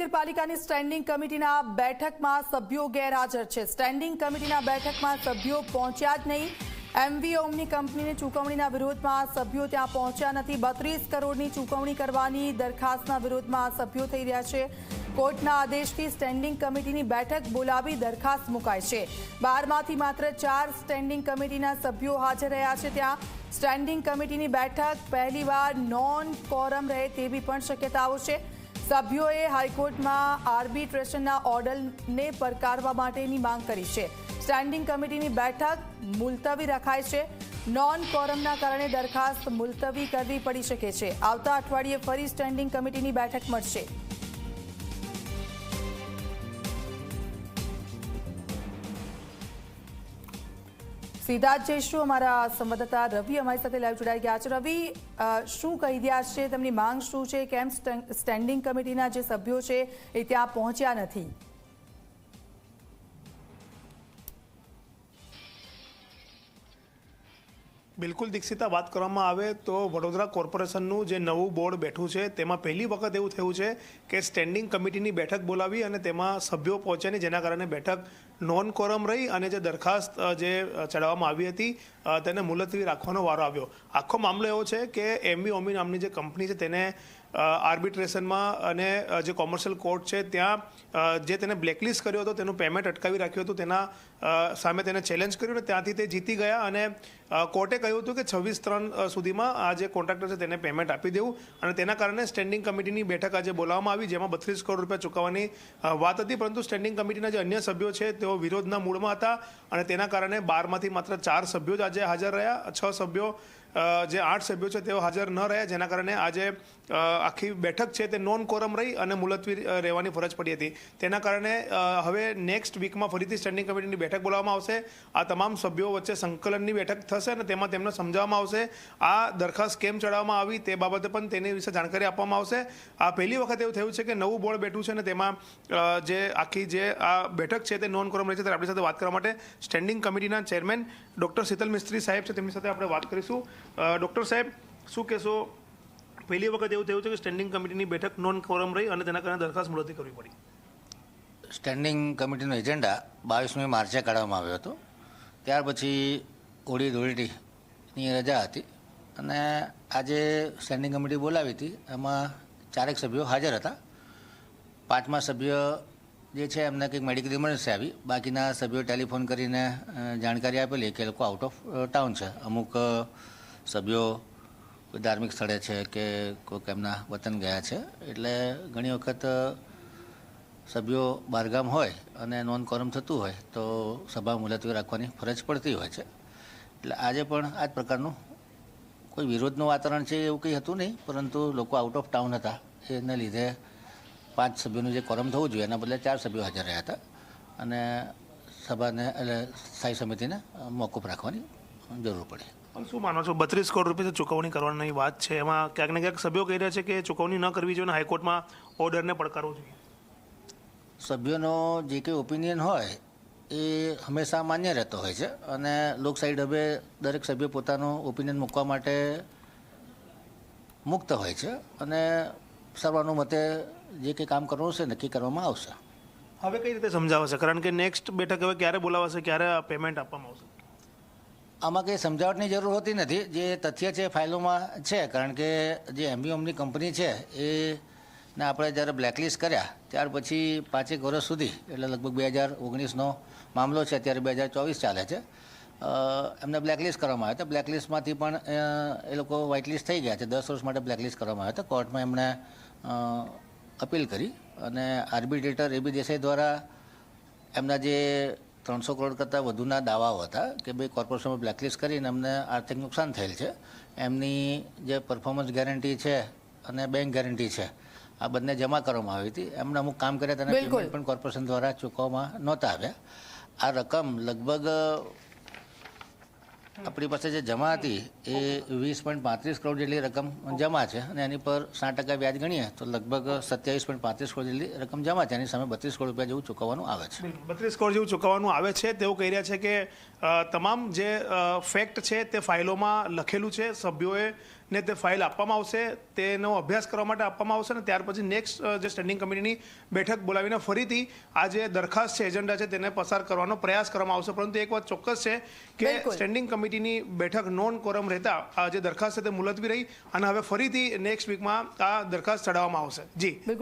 મહાનગરપાલિકાની સ્ટેન્ડિંગ કમિટીના બેઠકમાં સભ્યો ગેરહાજર છે. સ્ટેન્ડિંગ કમિટીના બેઠકમાં સભ્યો પહોંચ્યા જ નહીં. એમવી ઓમની કંપનીની ચૂકવણીના વિરોધમાં સભ્યો ત્યાં પહોંચ્યા નથી. બત્રીસ કરોડની ચૂકવણી કરવાની દરખાસ્તના વિરોધમાં સભ્યો થઈ રહ્યા છે. કોર્ટના આદેશથી સ્ટેન્ડિંગ કમિટીની બેઠક બોલાવી દરખાસ્ત મુકાય છે. બારમાંથી માત્ર ચાર સ્ટેન્ડિંગ કમિટીના સભ્યો હાજર રહ્યા છે ત્યાં. સ્ટેન્ડિંગ કમિટીની બેઠક પહેલીવાર નોન કોરમ રહે તેવી પણ શક્યતાઓ છે. સભ્યોએ હાઈકોર્ટમાં આર્બિટ્રેશનના ઓર્ડરને પડકારવા માટેની માંગ કરી છે. સ્ટેન્ડિંગ કમિટીની બેઠક મુલતવી રખાય છે. નોન કોરમના કારણે દરખાસ્ત મુલતવી કરવી પડી શકે છે. આવતા અઠવાડિયે ફરી સ્ટેન્ડિંગ કમિટીની બેઠક મળશે. સીધા જ જઈશું. અમારા સંવાદદાતા રવિ અમારી સાથે લાઈવ જોડાઈ ગયા છે. રવિ શું કહી રહ્યા છે? તેમની માંગ શું છે? કેમ સ્ટેન્- સ્ટેન્ડિંગ કમિટીના જે સભ્યો છે એ ત્યાં પહોંચ્યા નથી? બિલકુલ દીક્ષિતા, વાત કરવામાં આવે તો વડોદરા કોર્પોરેશનનું જે નવું બોર્ડ બેઠું છે, તેમાં પહેલી વખત એવું થયું છે કે સ્ટેન્ડિંગ કમિટીની બેઠક બોલાવી અને તેમાં સભ્યો પહોંચ્યા નહીં જેના કારણે બેઠક નોન કોરમ રહી અને જે દરખાસ્ત જે ચડાવવામાં આવી હતી તેને મુલતવી રાખવાનો વારો આવ્યો. આખો મામલો એવો છે કે એમવી ઓમી નામની જે કંપની છે, તેને આર્બિટ્રેશનમાં અને જે કોમર્શિયલ કોર્ટ છે, ત્યાં જે તેને બ્લેકલિસ્ટ કર્યો હતો, તેનું પેમેન્ટ અટકાવી રાખ્યું હતું, તેના સામે તેને ચેલેન્જ કર્યું અને ત્યાંથી તે જીતી ગયા અને કોર્ટે કહ્યું હતું કે છવ્વીસ ત્રણ સુધીમાં આ જે કોન્ટ્રાક્ટર છે તેને પેમેન્ટ આપી દેવું અને તેના કારણે સ્ટેન્ડિંગ કમિટીની બેઠક આજે બોલાવવામાં આવી, જેમાં બત્રીસ કરોડ રૂપિયા ચૂકવવાની વાત હતી. પરંતુ સ્ટેન્ડિંગ કમિટીના જે અન્ય સભ્યો છે, તેઓ વિરોધના મૂળમાં હતા અને તેના કારણે બારમાંથી માત્ર ચાર સભ્યો જ આજે હાજર રહ્યા. છ સભ્યો જે આઠ સભ્યો છે તેઓ હાજર ન રહ્યા, જેના કારણે આજે આખી બેઠક છે તે નોન કોરમ રહી અને મુલતવી રહેવાની ફરજ પડી હતી. તેના કારણે હવે નેક્સ્ટ વીકમાં ફરીથી સ્ટેન્ડિંગ કમિટીની બેઠક બોલાવવામાં આવશે. આ તમામ સભ્યો વચ્ચે સંકલનની બેઠક થશે અને તેમાં તેમને સમજાવવામાં આવશે. આ દરખાસ્ત કેમ ચડાવવામાં આવી તે બાબતે પણ તેની વિશે જાણકારી આપવામાં આવશે. આ પહેલી વખત એવું થયું છે કે નવું બોર્ડ બેઠું છે અને તેમાં જે આખી જે આ બેઠક છે તે નોન કોરમ રહી છે. ત્યારે આપણી સાથે વાત કરવા માટે સ્ટેન્ડિંગ કમિટીના ચેરમેન ડૉક્ટર શીતલ મિસ્ત્રી સાહેબ છે. તેમની સાથે આપણે વાત કરીશું. ડૉક્ટર સાહેબ, શું કહેશો? પહેલી વખત એવું થયું છે કે સ્ટેન્ડિંગ કમિટીની બેઠક નોન કોરમ રહી અને તેના કારણે દરખાસ્ત મુલતવી કરવી પડી. સ્ટેન્ડિંગ કમિટીનો એજન્ડા બાવીસમી માર્ચે કાઢવામાં આવ્યો હતો. ત્યાર પછી હોળી ધૂળેટીની રજા હતી અને આજે સ્ટેન્ડિંગ કમિટી બોલાવી હતી. એમાં ચારેક સભ્યો હાજર હતા. પાંચમા સભ્ય જે છે, એમને કંઈક મેડિકલ ઇમરજન્સી આવી. બાકીના સભ્યો ટેલિફોન કરીને જાણકારી આપેલી કે લોકો આઉટ ઓફ ટાઉન છે. અમુક સભ્યો કોઈ ધાર્મિક સ્થળે છે કે કોઈક એમના વતન ગયા છે, એટલે ઘણી વખત સભ્યો બહારગામ હોય અને નોન કોરમ થતું હોય, તો સભા મુલતવી રાખવાની ફરજ પડતી હોય છે. એટલે આજે પણ આ જ પ્રકારનું કોઈ વિરોધનું વાતાવરણ છે એવું કંઈ હતું નહીં, પરંતુ લોકો આઉટ ઓફ ટાઉન હતા. એને લીધે પાંચ સભ્યોનું જે કોરમ થવું જોઈએ, એના બદલે ચાર સભ્યો હાજર રહ્યા હતા. અને સભાને, એટલે સ્થાયી સમિતિને મોકૂફ રાખવાની જરૂર પડી. શું માનો છો? બત્રીસ કરોડ રૂપિયા ચૂકવણી કરવાની વાત છે. એમાં ક્યાંક ને ક્યાંક સભ્યો કહી રહ્યા છે કે ચૂકવણી ન કરવી જોઈએ અને હાઈકોર્ટમાં ઓર્ડરને પડકારવો જોઈએ. સભ્યોનો જે કંઈ ઓપિનિયન હોય એ હંમેશા માન્ય રહેતો હોય છે અને લોકશાહી હવે દરેક સભ્ય પોતાનું ઓપિનિયન મૂકવા માટે મુક્ત હોય છે અને સર્વાનુમતે જે કંઈ કામ કરવું છે નક્કી કરવામાં આવશે. હવે કઈ રીતે સમજાવશે? કારણ કે નેક્સ્ટ બેઠક હવે ક્યારે બોલાવાશે? ક્યારે પેમેન્ટ આપવામાં આવશે? આમાં કંઈ સમજાવટની જરૂર હોતી નથી. જે તથ્ય છે ફાઇલોમાં છે, કારણ કે જે એમબીઓમની કંપની છે, એ ને આપણે જ્યારે બ્લેકલિસ્ટ કર્યા, ત્યાર પછી પાંચેક વર્ષ સુધી, એટલે લગભગ બે હજાર ઓગણીસનો મામલો છે, અત્યારે બે હજાર ચોવીસ ચાલે છે એમને બ્લેકલિસ્ટ કરવામાં આવ્યા. હતા બ્લેકલિસ્ટમાંથી પણ એ લોકો વ્હાઇટલિસ્ટ થઈ ગયા છે. દસ વર્ષ માટે બ્લેકલિસ્ટ કરવામાં આવ્યા હતા. કોર્ટમાં એમણે અપીલ કરી અને આર્બિટ્રેટર એબી દેસાઈ દ્વારા એમના જે ત્રણસો કરોડ કરતાં વધુના દાવાઓ હતા કે ભાઈ કોર્પોરેશનમાં બ્લેકલિસ્ટ કરીને એમને આર્થિક નુકસાન થયેલ છે. એમની જે પરફોર્મન્સ ગેરંટી છે અને બેંક ગેરંટી છે આ બંને જમા કરવામાં આવી હતી. એમને અમુક કામ કર્યા તેના પેમેન્ટ પણ કોર્પોરેશન દ્વારા ચૂકવવામાં નહોતા આવ્યા. આ રકમ લગભગ આપણી પાસે જે જમા હતી એ વીસ પોઈન્ટ પાંત્રીસ કરોડ જેટલી રકમ જમા છે અને એની પર સાત ટકા વ્યાજ ગણીએ તો લગભગ સત્યાવીસ પોઈન્ટ પાંત્રીસ કરોડ જેટલી રકમ જમા છે. એની સામે બત્રીસ કરોડ રૂપિયા જેવું ચૂકવવાનું આવે છે. બત્રીસ કરોડ જેવું ચૂકવવાનું આવે છે. તેઓ કહી રહ્યા છે કે તમામ જે ફેક્ટ છે તે ફાઇલોમાં લખેલું છે. સભ્યોએ ને તે ફાઇલ આપવામાં આવશે. તેનો અભ્યાસ કરવા માટે આપવામાં આવશે અને ત્યાર પછી નેક્સ્ટ જે સ્ટેન્ડિંગ કમિટીની બેઠક બોલાવીને ફરીથી આ જે દરખાસ્ત છે એજન્ડા છે તેને પસાર કરવાનો પ્રયાસ કરવામાં આવશે. પરંતુ એક વાત ચોક્કસ છે કે સ્ટેન્ડિંગ કમિટી કમિટીની બેઠક નોન કોરમ રહેતા આ જે દરખાસ્ત તે મુલતવી રહી અને હવે ફરીથી નેક્સ્ટ વીકમાં આ દરખાસ્ત ચડાવવામાં આવશે. જી.